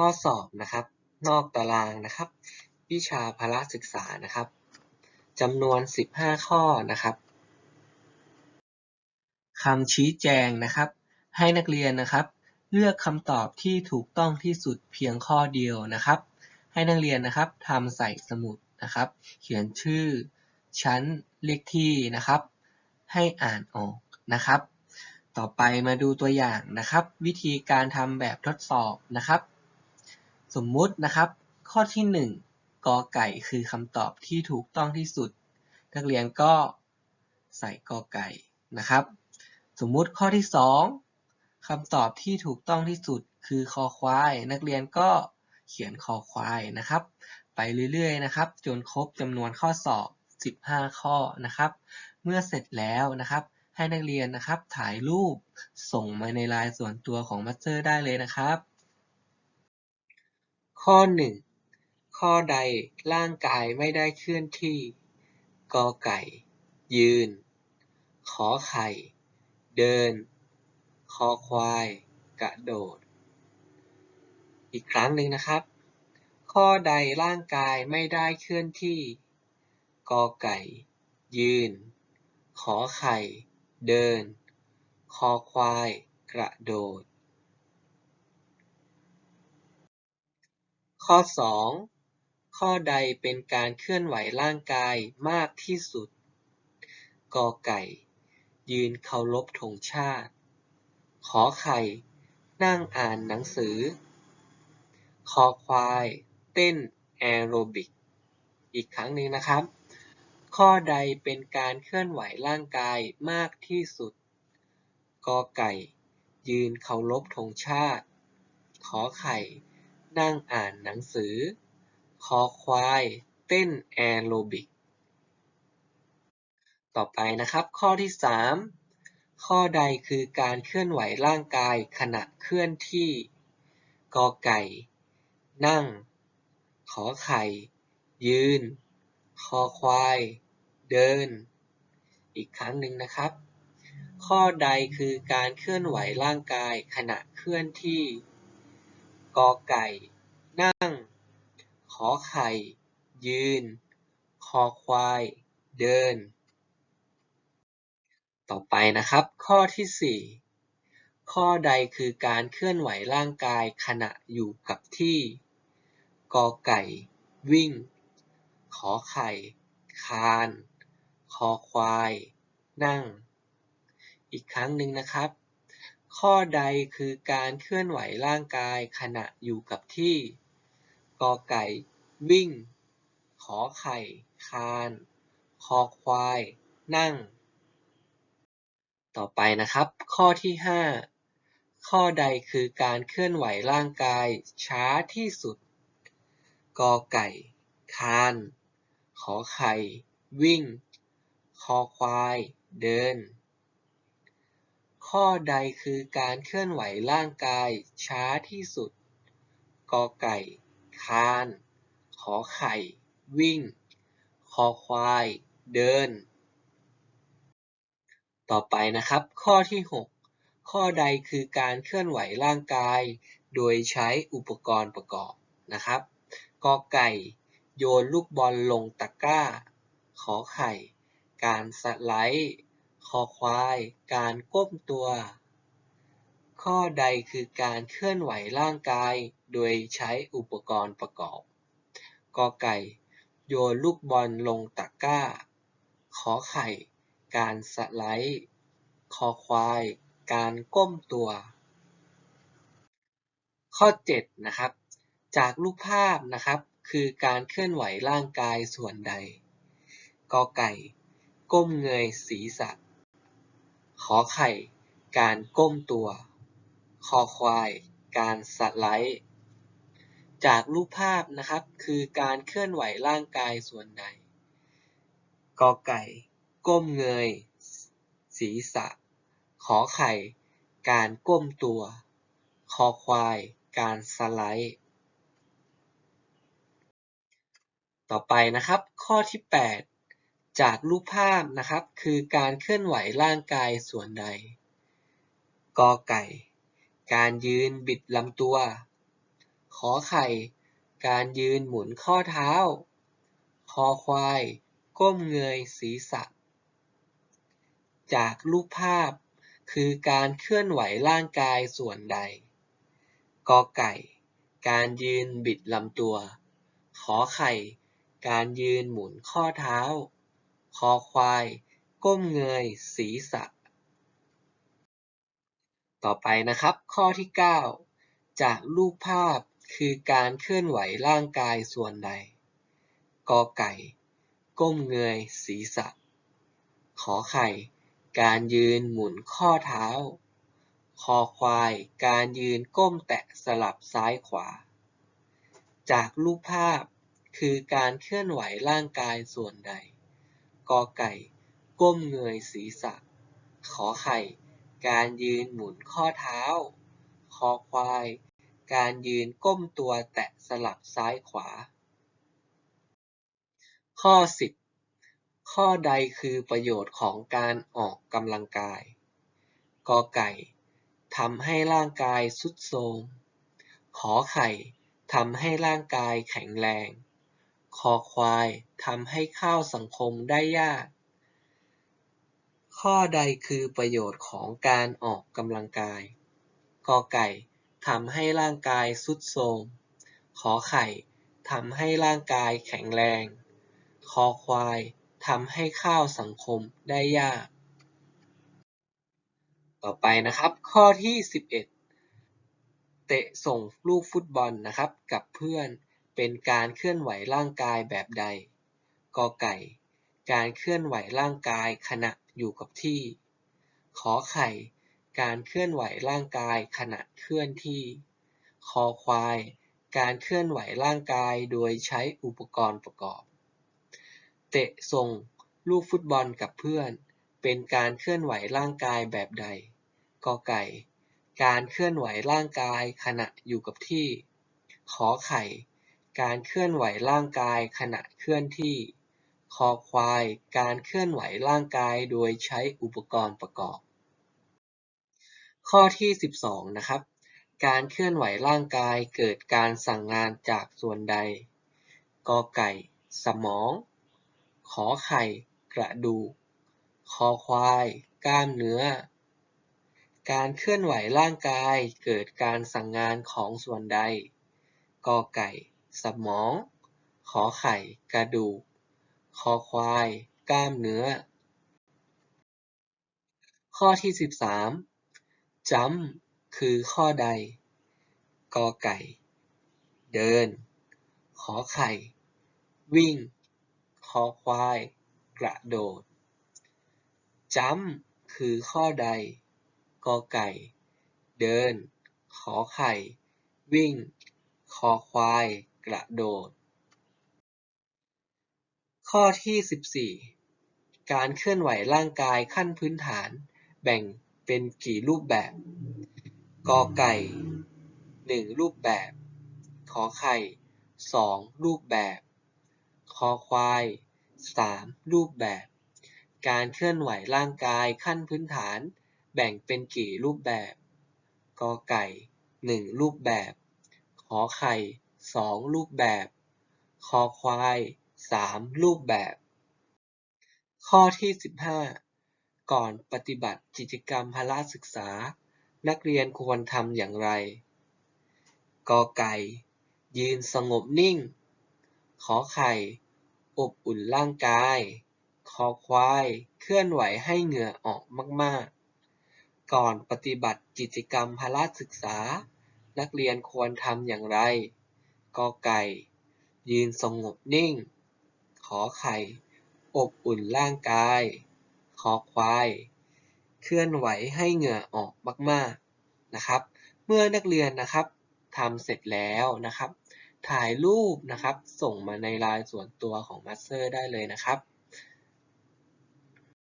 ข้อสอบนะครับ นอกตารางนะครับ วิชาพละศึกษานะครับจำนวน 15 ข้อนะครับคำชี้แจงนะครับ ให้นักเรียนนะครับ เลือกคำตอบที่ถูกต้องที่สุดเพียงข้อเดียวนะครับ ให้นักเรียนนะครับทำใส่สมุดนะครับ เขียนชื่อชั้นเลขที่นะครับ ให้อ่านออกนะครับ ต่อไปมาดูตัวอย่างนะครับ วิธีการทำแบบทดสอบนะครับ สมมุตินะครับ ข้อที่ 1กอไก่คือคำตอบที่ถูกต้องที่สุด นักเรียนก็ใส่กอไก่นะครับ สมมุติข้อที่ 2คำตอบที่ถูกต้องที่สุดคือคอควาย นักเรียนก็เขียนคอควายนะครับ ไปเรื่อยๆนะครับจนครบจำนวนข้อสอบ 15 ข้อนะครับ เมื่อเสร็จแล้วนะครับ ให้นักเรียนนะครับถ่ายรูปส่งมาในไลน์ส่วนตัวของมัสเตอร์ได้เลยนะครับ ข้อ1ข้อใดร่างกายไม่ได้เคลื่อนที่ กอไก่ ยืน ขอไข่ เดิน คอควาย กระโดด อีกครั้งหนึ่งนะครับ ข้อใดร่างกายไม่ได้เคลื่อนที่ กอไก่ ยืน ขอไข่ เดิน คอควาย กระโดด ข้อ 2 ข้อใดเป็นการเคลื่อนไหวร่างกายมากที่สุด กอไก่ ยืนเคารพธงชาติ ขอไข่ นั่งอ่านหนังสือ คอควาย เต้นแอโรบิก อีกครั้งหนึ่งนะครับ ข้อใดเป็นการเคลื่อนไหวร่างกายมากที่สุด กอไก่ ยืนเคารพธงชาติ ขอไข่ นั่งอ่านหนังสือ คอควายเต้นแอโรบิก ต่อไปนะครับ ข้อที่ 3 ข้อใดคือการเคลื่อนไหวร่างกายขณะเคลื่อนที่ กอไก่ นั่ง ขอไข่ ยืน คอควาย เดิน อีกครั้งหนึ่งนะครับ ข้อใดคือการเคลื่อนไหวร่างกายขณะเคลื่อนที่กอไก่ นั่ง ขอไข่ ยืน คอควาย เดิน ต่อไปนะครับ ข้อที่ 4 ข้อใดคือการเคลื่อนไหวร่างกายขณะอยู่กับที่กอไก่ วิ่ง ขอไข่ คาน คอควาย นั่ง อีกครั้งหนึ่งนะครับ ข้อใดคือการเคลื่อนไหวร่างกายขณะอยู่กับที่ กอไก่ วิ่ง ขอไข่ คาน คอควาย นั่ง ต่อไปนะครับ ข้อที่ 5 ข้อใดคือการเคลื่อนไหวร่างกายช้าที่สุด กอไก่ คาน ขอไข่ วิ่ง คอควาย เดิน ข้อใดคือการเคลื่อนไหวร่างกายช้าที่สุดกอไก่ คาน ขอไข่ วิ่ง คอควาย เดิน ต่อไปนะครับ ข้อที่ 6 ข้อใดคือการเคลื่อนไหวร่างกาย โดยใช้อุปกรณ์ประกอบนะครับ กอไก่ โยนลูกบอลลงตะกร้า ขอไข่ การสไลด์ คอควาย การก้มตัว ข้อใดคือการเคลื่อนไหวร่างกาย โดยใช้อุปกรณ์ประกอบ กอไก่ โยนลูกบอลลงตะกร้า ขอไข่ การสไลด์ คอควาย การก้มตัว ข้อ 7 นะครับ จากรูปภาพนะครับ คือการเคลื่อนไหวร่างกายส่วนใด กอไก่ ก้มเงยศีรษะ ขอไข่ การก้มตัว คอควาย การสไลด์ จากรูปภาพนะครับ คือการเคลื่อนไหวร่างกายส่วนใดกอไก่ ก้มเงย ศีรษะ ขอไข่ การก้มตัว คอควาย การสไลด์ ต่อไปนะครับ ข้อที่ 8 จากรูปภาพนะครับ คือการเคลื่อนไหวร่างกายส่วนใดกอไก่ การยืนบิดลำตัว ขอไข่ การยืนหมุนข้อเท้า คอควาย ก้มเงยศีรษะ จากรูปภาพ คือการเคลื่อนไหวร่างกายส่วนใด กอไก่ การยืนบิดลำตัว ขอไข่ การยืนหมุนข้อเท้า คอควาย ก้มเงยศีรษะ ต่อไปนะครับ ข้อที่ 9 จากรูปภาพคือการเคลื่อนไหวร่างกายส่วนใดกอไก่ ก้มเงย ศีรษะ ขอไข่ การยืนหมุนข้อเท้า คอควาย การยืนก้มแตะสลับซ้ายขวา จากรูปภาพคือการเคลื่อนไหวร่างกายส่วนใดกอไก่ ก้มเงยศีรษะ ขอไข่ การยืนหมุนข้อเท้า คอควาย การยืนก้มตัวแตะสลับซ้ายขวา ข้อ 10 ข้อใดคือประโยชน์ของการออกกำลังกาย กอไก่ทำให้ร่างกายทรุดโทรม ขอไข่ทำให้ร่างกายแข็งแรง คอควายทำให้เข้าสังคมได้ยาก ข้อใดคือประโยชน์ของการออกกำลังกาย กอไก่ทำให้ร่างกายทรุดโทรม ขอไข่ทำให้ร่างกายแข็งแรง คอควายทำให้ข้าวสังคมได้ยาก ต่อไปนะครับ ข้อที่ 11 เตะส่งลูกฟุตบอลนะครับ กับเพื่อนเป็นการเคลื่อนไหวร่างกายแบบใด กอไก่ การเคลื่อนไหวร่างกายขณะ อยู่กับที่ ขอไข่ การเคลื่อนไหวร่างกายขณะเคลื่อนที่ คอควาย การเคลื่อนไหวร่างกายโดยใช้อุปกรณ์ประกอบ เตะส่งลูกฟุตบอลกับเพื่อน เป็นการเคลื่อนไหวร่างกายแบบใด กอไก่ การเคลื่อนไหวร่างกายขณะอยู่กับที่ ขอไข่ การเคลื่อนไหวร่างกายขณะเคลื่อนที่ คอควาย การเคลื่อนไหวร่างกายโดยใช้อุปกรณ์ประกอบ ข้อที่ 12 นะครับ การเคลื่อนไหวร่างกายเกิดการสั่งงานจากส่วนใด กอไก่ สมอง ขอไข่ กระดูก คอควาย กล้ามเนื้อ การเคลื่อนไหวร่างกายเกิดการสั่งงานของส่วนใด กอไก่ สมอง ขอไข่ กระดูก คอควาย กล้ามเนื้อ ข้อที่ 13จัมคือข้อใด กอไก่ เดิน ขอไข่ วิ่ง คอควาย กระโดดจัมคือข้อใด กอไก่ เดิน ขอไข่ วิ่ง คอควาย กระโดด ข้อที่ 14 การเคลื่อนไหวร่างกายขั้นพื้นฐาน แบ่งเป็นกี่รูปแบบ กอไก่ 1 รูปแบบ ขอไข่ 2 รูปแบบ คอควาย 3 รูปแบบ การเคลื่อนไหวร่างกายขั้นพื้นฐาน แบ่งเป็นกี่รูปแบบ กอไก่ 1 รูปแบบ ขอไข่ 2 รูปแบบ คอควาย 3รูปแบบ ข้อที่15ก่อนปฏิบัติกิจกรรมพละศึกษา นักเรียนควรทำอย่างไร กอไก่ ยืนสงบนิ่ง ขอไข่ อบอุ่นร่างกาย คอควาย เคลื่อนไหวให้เหงื่อออกมากๆ ก่อนปฏิบัติกิจกรรมพละศึกษา นักเรียนควรทำอย่างไร กอไก่ ยืนสงบนิ่ง ขอไข่ อบอุ่นร่างกาย คอควาย เคลื่อนไหวให้เหงื่อออกมากๆนะครับ เมื่อนักเรียนนะครับทำเสร็จแล้วนะครับ ถ่ายรูปนะครับ ส่งมาในไลน์ส่วนตัวของมาสเตอร์ได้เลยนะครับ